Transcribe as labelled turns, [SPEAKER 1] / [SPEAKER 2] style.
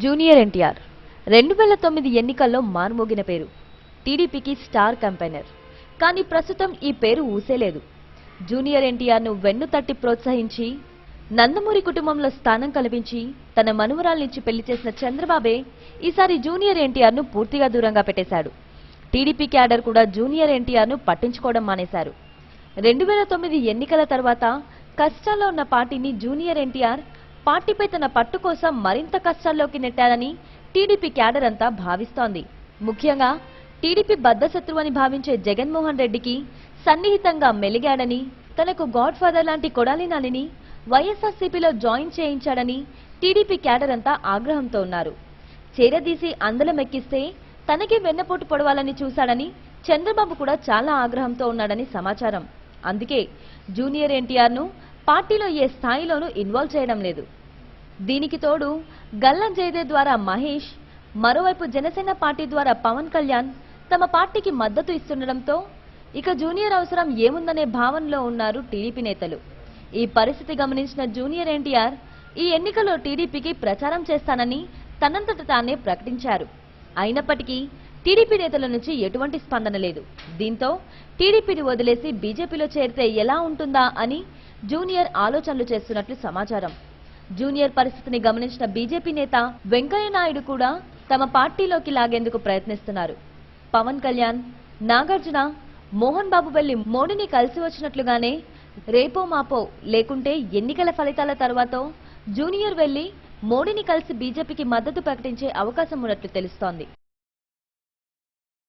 [SPEAKER 1] Junior NTR. రెండు వేల తొమ్మిది ఎన్నికల్లో మార్మోగిన పేరు. టీడీపీకి స్టార్ కంపెనర్ కానీ ప్రస్తుతం ఈ పేరు ఊసేలేదు. జూనియర్ ఎన్టీఆర్ను వెన్ను తట్టి ప్రోత్సహించి నందమూరి కుటుంబంలో స్థానం కల్పించి తన మనుమరాల్నిచ్చి పెళ్ళి చేసిన చంద్రబాబే ఈసారి జూనియర్ ఎన్టీఆర్ను పూర్తిగా దూరంగా పెట్టేశాడు. టీడీపీ క్యాడర్ కూడా జూనియర్ ఎన్టీఆర్ను పట్టించుకోవడం మానేశారు. రెండు వేల తొమ్మిది ఎన్నికల తర్వాత కష్టాల్లో ఉన్న పార్టీని జూనియర్ ఎన్టీఆర్ పార్టీపై తన పట్టు కోసం మరింత కష్టాల్లోకి నెట్టారని టీడీపీ క్యాడర్ అంతా భావిస్తోంది. ముఖ్యంగా టీడీపీ బద్దశత్రువు అని భావించే జగన్మోహన్ రెడ్డికి సన్నిహితంగా మెలిగాడని తనకు గాడ్ ఫాదర్ లాంటి కొడాలి నానిని వైఎస్ఆర్సీపీలో జాయిన్ చేయించాడని టీడీపీ క్యాడర్ అంతా ఆగ్రహంతో ఉన్నారు. చేరదీసి అందలం ఎక్కిస్తే తనకి వెన్నపోటు పొడవాలని చూశాడని చంద్రబాబు కూడా చాలా ఆగ్రహంతో ఉన్నాడని సమాచారం. అందుకే జూనియర్ ఎన్టీఆర్ను పార్టీలో ఏ స్థాయిలోనూ ఇన్వాల్వ్ చేయడం లేదు. దీనికి తోడు గల్లం జయదేవ్ ద్వారా మహేష్ మరోవైపు జనసేన పార్టీ ద్వారా పవన్ కళ్యాణ్ తమ పార్టీకి మద్దతు ఇస్తుండటంతో ఇక జూనియర్ అవసరం ఏముందనే భావనలో ఉన్నారు టీడీపీ నేతలు. ఈ పరిస్థితి గమనించిన జూనియర్ ఎన్టీఆర్ ఈ ఎన్నికల్లో టీడీపీకి ప్రచారం చేస్తానని తనంతట తానే ప్రకటించారు. అయినప్పటికీ టీడీపీ నేతల నుంచి ఎటువంటి స్పందన లేదు. దీంతో టీడీపీని వదిలేసి బీజేపీలో చేరితే ఎలా ఉంటుందా అని జూనియర్ ఆలోచనలు చేస్తున్నట్లు సమాచారం. జూనియర్ పరిస్థితిని గమనించిన బీజేపీ నేత వెంకయ్య నాయుడు కూడా తమ పార్టీలోకి లాగేందుకు ప్రయత్నిస్తున్నారు. పవన్ కళ్యాణ్ నాగార్జున మోహన్ బాబు వెళ్ళి మోడీని కలిసి వచ్చినట్లుగానే రేపో మాపో లేకుంటే ఎన్నికల ఫలితాల తర్వాత జూనియర్ వెళ్ళి మోడీని కలిసి బీజేపీకి మద్దతు ప్రకటించే అవకాశం ఉన్నట్లు తెలుస్తోంది.